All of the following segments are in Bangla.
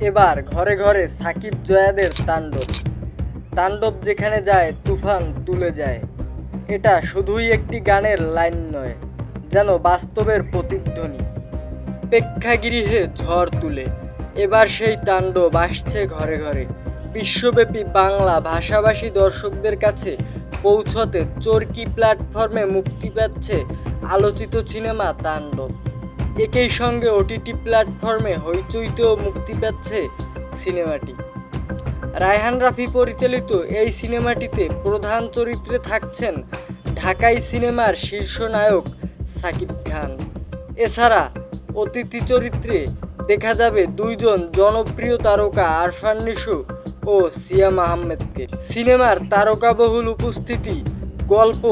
এবার ঘরে ঘরে সাকিব জয়াদের তাণ্ডব। তাণ্ডব যেখানে যায়, তুফান তুলে যায়। এটা শুধুই একটি গানের লাইন নয়, যেন বাস্তবের প্রতিধ্বনি। প্রেক্ষাগৃহে ঝড় তুলে, এবার সেই তাণ্ডব আসছে ঘরে ঘরে। বিশ্বব্যাপী বাংলা ভাষাভাষী দর্শকদের কাছে পৌঁছতে চরকি প্ল্যাটফর্মে মুক্তি পাচ্ছে আলোচিত সিনেমা তাণ্ডব। একই সঙ্গে ওটিটি প্ল্যাটফর্মে হইচইতেও মুক্তি পাচ্ছে সিনেমাটি। রায়হান রাফি পরিচালিত এই সিনেমাটিতে প্রধান চরিত্রে থাকছেন ঢাকাই সিনেমার শীর্ষ নায়ক সাকিব খান। এছাড়া অতিথি চরিত্রে দেখা যাবে দুইজন জনপ্রিয় তারকা আরফান নিশু ও সিয়াম আহমেদকে সিনেমার তারকাবহুল উপস্থিতি, গল্প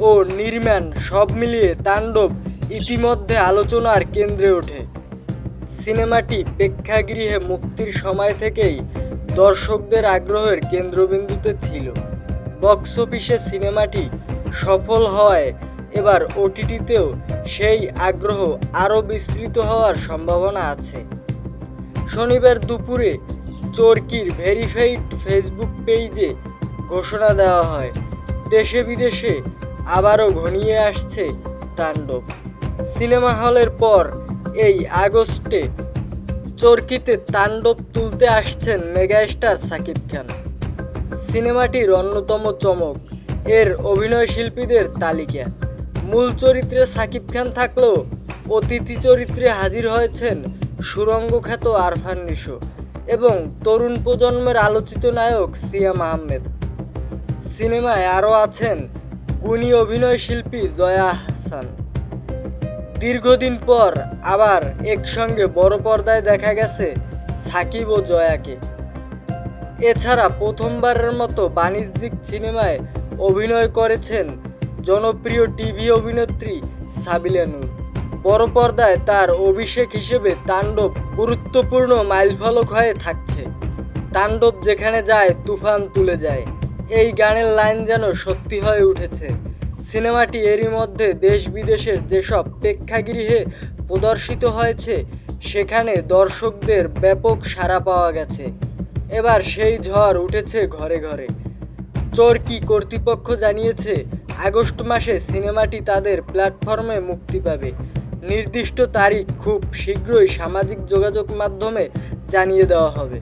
ও নির্মাণ সব মিলিয়ে তাণ্ডব ইতিমধ্যে আলোচনার কেন্দ্রে ওঠে। সিনেমাটি প্রেক্ষাগৃহে মুক্তির সময় থেকেই দর্শকদের আগ্রহের কেন্দ্রবিন্দুতে ছিল। বক্স অফিসে সিনেমাটি সফল হওয়ায় এবার ওটিটিতেও সেই আগ্রহ আরও বিস্তৃত হওয়ার সম্ভাবনা আছে। শনিবার দুপুরে চরকির ভেরিফাইড ফেসবুক পেজে ঘোষণা দেওয়া হয় দেশে বিদেশে আবারও ঘনিয়ে আসছে তাণ্ডব। সিনেমা হলের পর এই আগস্টে চরকিতে তাণ্ডব তুলতে আসছেন মেগাস্টার সাকিব খান। সিনেমাটির অন্যতম চমক, এর অভিনয় শিল্পীদের তালিকা। মূল চরিত্রে সাকিব খান থাকলেও অতিথি চরিত্রে হাজির হয়েছেন সুরঙ্গ খ্যাত আরফান নিশো এবং তরুণ প্রজন্মের আলোচিত নায়ক সিয়াম আহমেদ। সিনেমায় আরও আছেন গুণী অভিনয় শিল্পী জয়া হাসান। দীর্ঘদিন পর আবার একসঙ্গে বড় পর্দায় দেখা গেছে সাকিব ও জয়াকে। এছাড়া প্রথমবারের মতো বাণিজ্যিক সিনেমায় অভিনয় করেছেন জনপ্রিয় টিভি অভিনেত্রী সাবিলা নূর। বড় পর্দায় তার অভিষেক হিসেবে তাণ্ডব গুরুত্বপূর্ণ মাইলফলক হয়ে থাকছে। তাণ্ডব যেখানে যায়, তুফান তুলে যায়। এই গানের লাইন যেন সত্যি হয়ে উঠেছে। সিনেমাটি এরই মধ্যে দেশ বিদেশের যেসব প্রেক্ষাগৃহে প্রদর্শিত হয়েছে, সেখানে দর্শকদের ব্যাপক সাড়া পাওয়া গেছে। এবার সেই ঝড় উঠেছে ঘরে ঘরে। চরকি কর্তৃপক্ষ জানিয়েছে, আগস্ট মাসে সিনেমাটি তাদের প্ল্যাটফর্মে মুক্তি পাবে। নির্দিষ্ট তারিখ খুব শীঘ্রই সামাজিক যোগাযোগ মাধ্যমে জানিয়ে দেওয়া হবে।